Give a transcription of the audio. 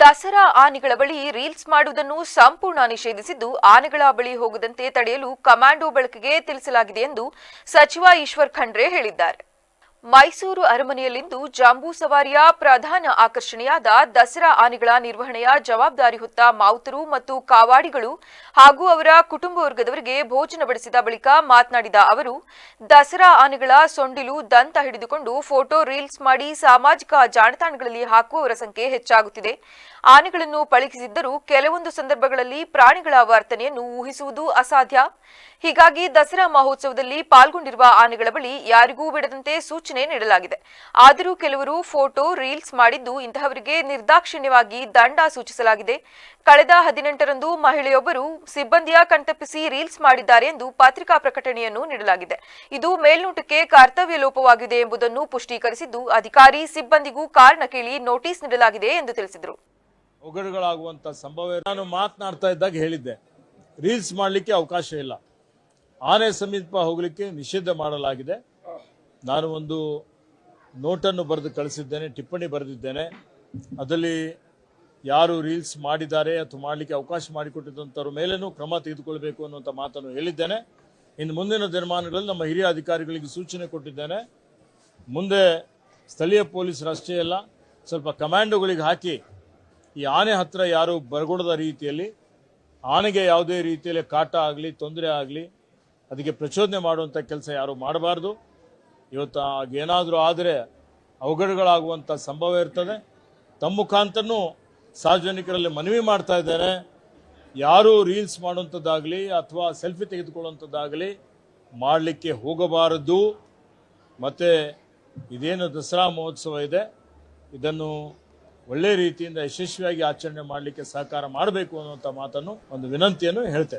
ದಸರಾ ಆನೆಗಳ ಬಳಿ ರೀಲ್ಸ್ ಮಾಡುವುದನ್ನು ಸಂಪೂರ್ಣ ನಿಷೇಧಿಸಿದ್ದು, ಆನೆಗಳ ಬಳಿ ಹೋಗದಂತೆ ತಡೆಯಲು ಕಮಾಂಡೋ ಬಳಕೆಗೆ ತಿಳಿಸಲಾಗಿದೆ ಎಂದು ಸಚಿವ ಈಶ್ವರ್ ಖಂಡ್ರೆ ಹೇಳಿದ್ದಾರೆ. ಮೈಸೂರು ಅರಮನೆಯಲ್ಲಿಂದು ಜಾಂಬೂ ಸವಾರಿಯ ಪ್ರಧಾನ ಆಕರ್ಷಣೆಯಾದ ದಸರಾ ಆನೆಗಳ ನಿರ್ವಹಣೆಯ ಜವಾಬ್ದಾರಿ ಹೊತ್ತ ಮಾವುತರು ಮತ್ತು ಕಾವಾಡಿಗಳು ಹಾಗೂ ಅವರ ಕುಟುಂಬ ವರ್ಗದವರಿಗೆ ಭೋಜನ ಬಡಿಸಿದ ಬಳಿಕ ಮಾತನಾಡಿದ ಅವರು, ದಸರಾ ಆನೆಗಳ ಸೊಂಡಿಲು ದಂತ ಹಿಡಿದುಕೊಂಡು ಫೋಟೋ ರೀಲ್ಸ್ ಮಾಡಿ ಸಾಮಾಜಿಕ ಜಾಣತಾಣಗಳಲ್ಲಿ ಹಾಕುವವರ ಸಂಖ್ಯೆ ಹೆಚ್ಚಾಗುತ್ತಿದೆ. ಆನೆಗಳನ್ನು ಪಳಗಿಸಿದ್ದರೂ ಕೆಲವೊಂದು ಸಂದರ್ಭಗಳಲ್ಲಿ ಪ್ರಾಣಿಗಳ ವರ್ತನೆಯನ್ನು ಊಹಿಸುವುದು ಅಸಾಧ್ಯ. ಹೀಗಾಗಿ ದಸರಾ ಮಹೋತ್ಸವದಲ್ಲಿ ಪಾಲ್ಗೊಂಡಿರುವ ಆನೆಗಳ ಬಳಿ ಯಾರಿಗೂ ಬಿಡದಂತೆ ಸೂಚನೆ ನೀಡಲಾಗಿದೆ. ಆದರೂ ಕೆಲವರು ಫೋಟೋ, ರೀಲ್ಸ್ ಮಾಡಿದ್ದು ಇಂತಹವರಿಗೆ ನಿರ್ದಾಕ್ಷಿಣ್ಯವಾಗಿ ದಂಡ ಸೂಚಿಸಲಾಗಿದೆ. ಕಳೆದ ಹದಿನೆಂಟರಂದು ಮಹಿಳೆಯೊಬ್ಬರು ಸಿಬ್ಬಂದಿಯ ಕಣ್ತಪ್ಪಿಸಿ ರೀಲ್ಸ್ ಮಾಡಿದ್ದಾರೆ ಎಂದು ಪತ್ರಿಕಾ ಪ್ರಕಟಣೆಯನ್ನು ನೀಡಲಾಗಿದೆ. ಇದು ಮೇಲ್ನೋಟಕ್ಕೆ ಕರ್ತವ್ಯ ಲೋಪವಾಗಿದೆ ಎಂಬುದನ್ನು ಪುಷ್ಟೀಕರಿಸಿದ್ದು, ಅಧಿಕಾರಿ ಸಿಬ್ಬಂದಿಗೂ ಕಾರಣ ಕೇಳಿ ನೋಟಿಸ್ ನೀಡಲಾಗಿದೆ ಎಂದು ತಿಳಿಸಿದರು. ಒಗಡುಗಳಾಗುವಂಥ ಸಂಭವ ನಾನು ಮಾತನಾಡ್ತಾ ಇದ್ದಾಗ ಹೇಳಿದ್ದೆ. ರೀಲ್ಸ್ ಮಾಡಲಿಕ್ಕೆ ಅವಕಾಶ ಇಲ್ಲ. ಆನೆ ಸಮೀಪ ಹೋಗಲಿಕ್ಕೆ ನಿಷೇಧ ಮಾಡಲಾಗಿದೆ. ನಾನು ಒಂದು ನೋಟನ್ನು ಬರೆದು ಕಳಿಸಿದ್ದೇನೆ, ಟಿಪ್ಪಣಿ ಬರೆದಿದ್ದೇನೆ. ಅದರಲ್ಲಿ ಯಾರು ರೀಲ್ಸ್ ಮಾಡಿದ್ದಾರೆ ಅಥವಾ ಮಾಡಲಿಕ್ಕೆ ಅವಕಾಶ ಮಾಡಿಕೊಟ್ಟಿದ್ದಂಥವ್ರ ಮೇಲೇನೂ ಕ್ರಮ ತೆಗೆದುಕೊಳ್ಬೇಕು ಅನ್ನುವಂಥ ಮಾತನ್ನು ಹೇಳಿದ್ದೇನೆ. ಇನ್ನು ಮುಂದಿನ ದಿನಮಾನಗಳಲ್ಲಿ ನಮ್ಮ ಹಿರಿಯ ಅಧಿಕಾರಿಗಳಿಗೆ ಸೂಚನೆ ಕೊಟ್ಟಿದ್ದೇನೆ. ಮುಂದೆ ಸ್ಥಳೀಯ ಪೊಲೀಸರು ಅಷ್ಟೇ ಅಲ್ಲ ಸ್ವಲ್ಪ ಕಮಾಂಡೋಗಳಿಗೆ ಹಾಕಿ ಈ ಆನೆ ಹತ್ರ ಯಾರು ಬರಗೊಡದ ರೀತಿಯಲ್ಲಿ, ಆನೆಗೆ ಯಾವುದೇ ರೀತಿಯಲ್ಲಿ ಕಾಟ ಆಗಲಿ, ತೊಂದರೆ ಆಗಲಿ, ಅದಕ್ಕೆ ಪ್ರಚೋದನೆ ಮಾಡುವಂಥ ಕೆಲಸ ಯಾರು ಮಾಡಬಾರ್ದು. ಇವತ್ತು ಏನಾದರೂ ಆದರೆ ಅವಘಡಗಳಾಗುವಂಥ ಸಂಭವ ಇರ್ತದೆ. ತಮ್ಮ ಮುಖಾಂತರನೂ ಸಾರ್ವಜನಿಕರಲ್ಲಿ ಮನವಿ ಮಾಡ್ತಾ ಇದ್ದಾರೆ. ಯಾರು ರೀಲ್ಸ್ ಮಾಡುವಂಥದ್ದಾಗಲಿ ಅಥವಾ ಸೆಲ್ಫಿ ತೆಗೆದುಕೊಳ್ಳುವಂಥದ್ದಾಗಲಿ ಮಾಡಲಿಕ್ಕೆ ಹೋಗಬಾರದು. ಮತ್ತು ಇದೇನು ದಸರಾ ಮಹೋತ್ಸವ ಇದೆ. ಇದನ್ನು ಒಳ್ಳೆ ರೀತಿಯಿಂದ ಯಶಸ್ವಿಯಾಗಿ ಆಚರಣೆ ಮಾಡಲಿಕ್ಕೆ ಸಹಕಾರ ಮಾಡಬೇಕು ಅನ್ನುವಂಥ ಮಾತನ್ನು ಒಂದು ವಿನಂತಿಯನ್ನು ಹೇಳ್ತೇನೆ.